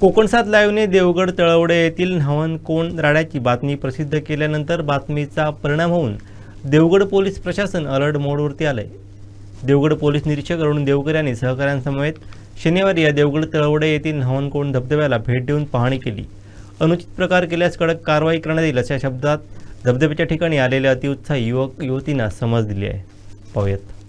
कोकणसात लाईव्हने देवगड तळवडे येथील न्हावन कोण राड्याची बातमी प्रसिद्ध केल्यानंतर बातमीचा परिणाम होऊन देवगड पोलीस प्रशासन अलर्ट मोडवरती आलंय. देवगड पोलीस निरीक्षक अरुण देवकर यांनी सहकाऱ्यांसमवेत शनिवारी या देवगड तळवडे येथील न्हावणकोण धबधब्याला भेट देऊन पाहणी केली. अनुचित प्रकार केल्यास कडक कारवाई करण्यात येईल अशा शब्दात धबधब्याच्या ठिकाणी आलेल्या अतिउत्साही युवक युवतींना समज दिली आहे. पाहूयात.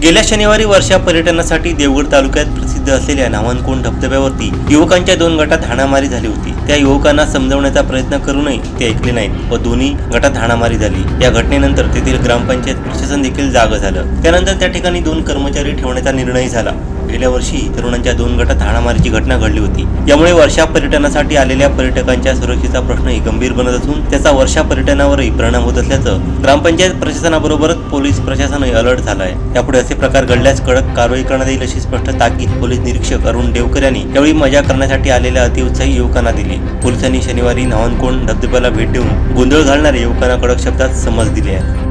गेल्या शनिवारी वर्षा पर्यटनासाठी देवगड तालुक्यात प्रसिद्ध असलेल्या नावानकोंड धबधब्यावरती युवकांच्या दोन गटात हाणामारी झाली होती. त्या युवकांना समजवण्याचा प्रयत्न करूनही ते ऐकले नाहीत व दोन्ही गटात हाणामारी झाली. या घटनेनंतर तेथील ग्रामपंचायत प्रशासन देखील जाग झालं. त्यानंतर त्या ठिकाणी दोन कर्मचारी ठेवण्याचा निर्णय झाला. गेल्या वर्षी तरुणांच्या दोन गटात हाणामारीची घटना घडली होती. यामुळे वर्षा पर्यटनासाठी आलेल्या पर्यटकांच्या सुरक्षेचा प्रश्नही गंभीर बनत असून त्याचा वर्षा पर्यटनावरही परिणाम होत असल्याचं ग्रामपंचायत प्रशासनाबरोबरच पोलीस प्रशासनही अलर्ट झाला आहे. यापुढे असे प्रकार घडल्यास कडक कारवाई करण्यात येईल अशी स्पष्ट ताकीद पोलीस निरीक्षक अरुण देवकर यांनी यावेळी मजा करण्यासाठी आलेल्या अतिउत्साही युवकांना दिली. पोलिसांनी शनिवारी नावनकोंड धबधब्याला भेट देऊन गोंधळ घालणाऱ्या युवकांना कडक शब्दात समज दिली आहे.